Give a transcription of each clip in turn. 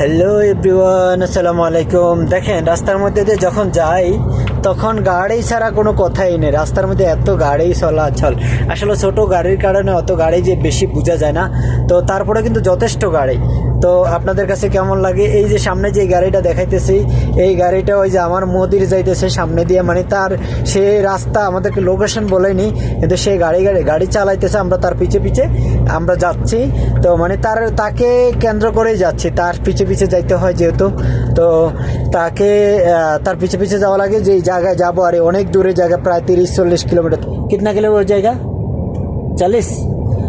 Hello everyone আসসালামু আলাইকুম। দেখেন, রাস্তার মধ্যে দিয়ে যখন যাই, তখন গাড়ি ছাড়া কোনো কথাই নেই। রাস্তার মধ্যে এত গাড়ি চলাচল। আসলে ছোট গাড়ির কারণে অত গাড়ি যে বেশি বোঝা যায় না। তো তারপরে কিন্তু যথেষ্ট গাড়ি। তো আপনাদের কাছে কেমন লাগে? এই যে সামনে যে গাড়িটা দেখাইতেছি, এই গাড়িটা ওই যে আমার মোদির যাইতেছে সামনে দিয়ে মানে তার সে রাস্তা আমাদেরকে লোকেশন বলেনি, কিন্তু সে গাড়ি গাড়ি গাড়ি চালাইতেছে, আমরা তার পিছে পিছে আমরা যাচ্ছি। তো মানে তার, তাকে কেন্দ্র করেই যাচ্ছি, তার পিছে পিছে যাইতে হয় যেহেতু। তো তাকে তার পিছে পিছে যাওয়া লাগে যে জায়গায় যাব, আরে অনেক দূরে জায়গা, প্রায় তিরিশ, চল্লিশ কিলোমিটার। কিতনা কিলো ওই জায়গা? চল্লিশ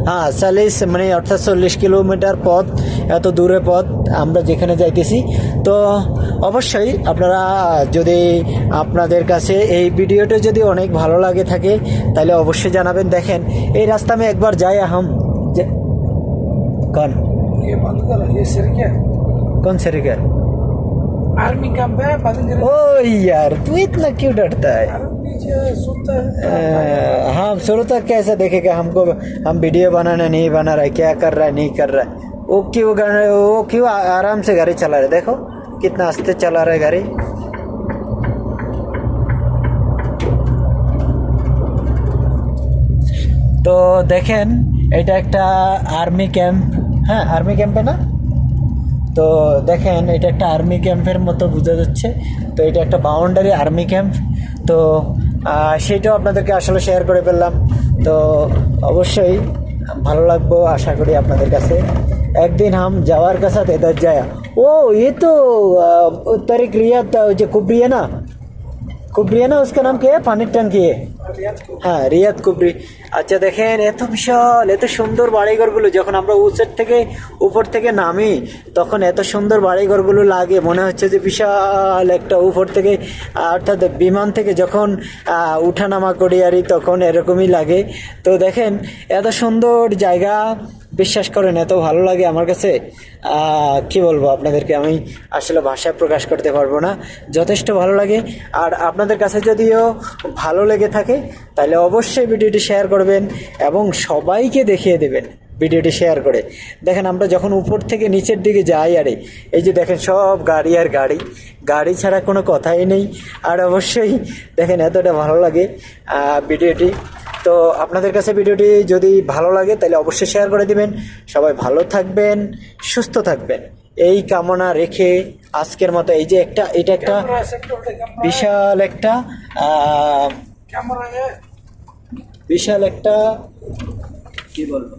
হ্যাঁ চল্লিশ মানে অর্থাৎ চল্লিশ কিলোমিটার পথ এত দূরে পথ আমরা যেখানে যাইতেছি। তো অবশ্যই আপনারা যদি আপনাদের কাছে এই ভিডিওটা যদি অনেক ভালো লাগে থাকে তাহলে অবশ্যই জানাবেন। দেখেন এই রাস্তা আমি একবার যাই আহম। কন? কন সেরিকার? आर्मी कैंप है बंद करो ओ यार तू इतना क्यों डरता है अरे पीछे सुनता है अ, हाँ शुरू तक कैसे देखेगा हमको हम वीडियो बनाना नहीं बना रहा है क्या कर रहा है नहीं कर रहा है वो क्यों गाड़ी- वो क्यों आ- आराम से गाड़ी चला रहा है देखो कितना आस्ते चला रहा है गाड़ी তো দেখেন এটা একটা আর্মি ক্যাম্প হ্যাঁ আর্মি ক্যাম্পে না তো দেখেন, এটা একটা আর্মি ক্যাম্পের মতো বোঝা যাচ্ছে। তো এটা একটা বাউন্ডারি আর্মি ক্যাম্প তো সেটাও আপনাদেরকে আসলে শেয়ার করে ফেললাম। তো, অবশ্যই ভালো লাগবো, আশা করি আপনাদের কাছে। একদিন হাম যাওয়ার কাছে তেদার যায়। ও, এ তো তারিখ রিয়া যে কুবরিয়া না? কুবরি है ना उसका नाम क्या है पानी टंकी है रियाज को হ্যাঁ রিয়াদ কুবরি আচ্ছা দেখেন এত বিশাল এত সুন্দর বাড়িঘরগুলো যখন আমরা উঁচের থেকে উপর থেকে নামি তখন এত সুন্দর বাড়িঘরগুলো লাগে মনে হচ্ছে যে বিশাল একটা উপর থেকে আহ, অর্থাৎ বিমান থেকে যখন আহ, উঠানামা করি আরই তখন এরকমই লাগে তো দেখেন এত সুন্দর জায়গা বিশ্বাস করেন, এত ভালো লাগে আমার কাছে। কি বলব আপনাদেরকে, আমি আসলে ভাষায় প্রকাশ করতে পারব না। যথেষ্ট ভালো লাগে। আর আপনাদের কাছে যদিও ভালো লেগে থাকে, তাহলে অবশ্যই ভিডিওটি শেয়ার করবেন এবং সবাইকে দেখিয়ে দেবেন ভিডিওটি শেয়ার করে। দেখেন, আমরা যখন উপর থেকে নিচের দিকে যাই, আরে, এই যে দেখেন, সব গাড়ি আর গাড়ি। গাড়ি ছাড়া কোনো কথাই নেই। আর অবশ্যই দেখেন, এতটা ভালো লাগে ভিডিওটি। তো আপনাদের কাছে ভিডিওটি যদি ভালো লাগে তাহলে অবশ্যই শেয়ার করে দিবেন। সবাই ভালো থাকবেন সুস্থ থাকবেন। এই কামনা রেখে আজকের মতো এই যে একটা এটা একটা বিশাল একটা বিশাল একটা কি বলব?